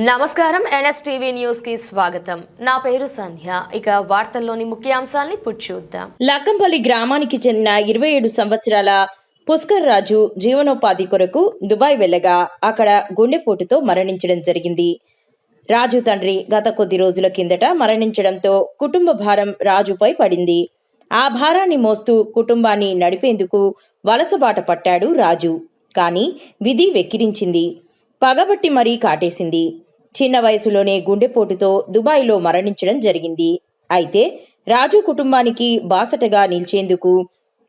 నమస్కారం. ఎన్ఎస్టీవీ న్యూస్కి స్వాగతం. నా పేరు సంధ్య. ఇక వార్తల్లోని ముఖ్యాంశాల్ని చూద్దాం. లక్కంపల్లి గ్రామానికి చెందిన ఇరవై ఏడు సంవత్సరాల పుష్కర్ రాజు జీవనోపాధి కొరకు దుబాయ్ వెళ్ళగా అక్కడ గుండెపోటుతో మరణించడం జరిగింది. రాజు తండ్రి గత కొద్ది రోజుల కిందట మరణించడంతో కుటుంబ భారం రాజుపై పడింది. ఆ భారాన్ని మోస్తూ కుటుంబాన్ని నడిపేందుకు వలసబాట పట్టాడు రాజు. కానీ విధి వెక్కిరించింది. పగబట్టి మరీ కాటేసింది. చిన్న వయసులోనే గుండెపోటుతో దుబాయ్లో మరణించడం జరిగింది. అయితే రాజు కుటుంబానికి బాసటగా నిలిచేందుకు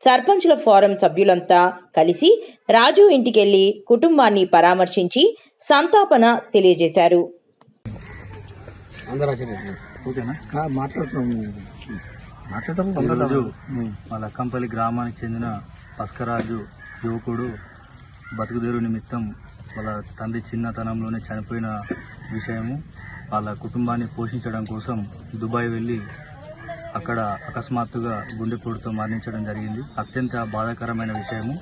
సర్పంచుల ఫోరం సభ్యులంతా కలిసి రాజు ఇంటికెళ్ళి కుటుంబాన్ని పరామర్శించి సంతాపన తెలియజేశారు. మా లక్కంపల్లి గ్రామానికి చెందిన భాస్కరాజు యువకుడు బతుకుదేరు నిమిత్తం వాళ్ళ తండ్రి చిన్నతనంలోనే చనిపోయిన విషయము. వాళ్ళ కుటుంబాన్ని పోషించడం కోసం దుబాయ్ వెళ్ళి అక్కడ అకస్మాత్తుగా గుండెపోటుతో మరణించడం జరిగింది. అత్యంత బాధాకరమైన విషయము.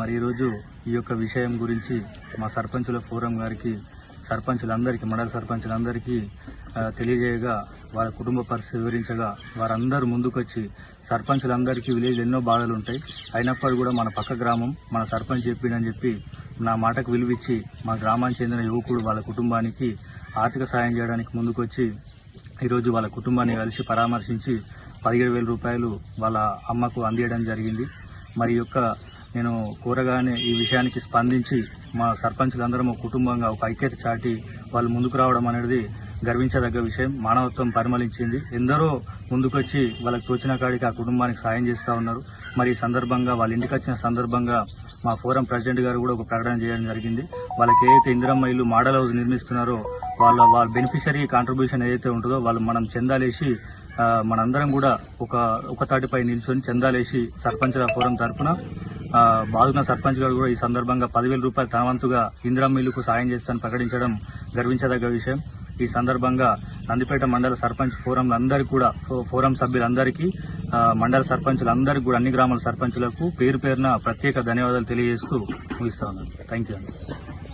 మరి ఈరోజు ఈ యొక్క విషయం గురించి మా సర్పంచుల ఫోరం గారికి సర్పంచులందరికీ మండల సర్పంచులందరికీ తెలియజేయగా వారి కుటుంబ పరిస్థితి వివరించగా వారందరూ ముందుకొచ్చి సర్పంచులందరికీ విలేజ్ ఎన్నో బాధలు ఉంటాయి అయినప్పటికీ కూడా మన పక్క గ్రామం మన సర్పంచ్ చెప్పిండని చెప్పి నా మాటకు విలువిచ్చి మా గ్రామానికి చెందిన యువకుడు వాళ్ళ కుటుంబానికి ఆర్థిక సాయం చేయడానికి ముందుకొచ్చి ఈరోజు వాళ్ళ కుటుంబాన్ని కలిసి పరామర్శించి పదిహేడు వేల రూపాయలు వాళ్ళ అమ్మకు అందియడం జరిగింది. మరి యొక్క నేను కోరగానే ఈ విషయానికి స్పందించి మా సర్పంచులందరం కుటుంబంగా ఒక ఐక్యత చాటి వాళ్ళు ముందుకు రావడం అనేది గర్వించదగ్గ విషయం. మానవత్వం పరిమళించింది. ఎందరో ముందుకొచ్చి వాళ్ళకి తోచిన కాడికి ఆ కుటుంబానికి సాయం చేస్తూ ఉన్నారు. మరి ఈ సందర్భంగా వాళ్ళ ఇంటికి వచ్చిన సందర్భంగా మా ఫోరం ప్రెసిడెంట్ గారు కూడా ఒక ప్రకటన చేయడం జరిగింది. వాళ్ళకి ఏదైతే ఇందిరమ్మ ఇల్లు మోడల్ హౌస్ నిర్మిస్తున్నారో వాళ్ళ వాళ్ళ బెనిఫిషరీ కాంట్రిబ్యూషన్ ఏదైతే ఉంటుందో వాళ్ళు మనం చెందాలేసి మనందరం కూడా ఒక ఒక తాటిపై నిల్చొని చందాలేసి సర్పంచ్ల ఫోరం తరఫున బాగున్న సర్పంచ్ గారు కూడా ఈ సందర్భంగా పదివేల రూపాయలు తన వంతుగా ఇందిరమ్మ ఇల్లుకు సాయం చేస్తానని ప్రకటించడం గర్వించదగ్గ విషయం. ఈ సందర్భంగా నందిపేట మండల సర్పంచ్ ఫోరంలందరికీ కూడా ఫో- ఫోరం సభ్యులందరికీ మండల సర్పంచులందరికీ కూడా అన్ని గ్రామాల సర్పంచులకు పేరు పేరున ప్రత్యేక ధన్యవాదాలు తెలియజేస్తూ ముగిస్తా ఉన్నాను. థ్యాంక్ యూ అండి.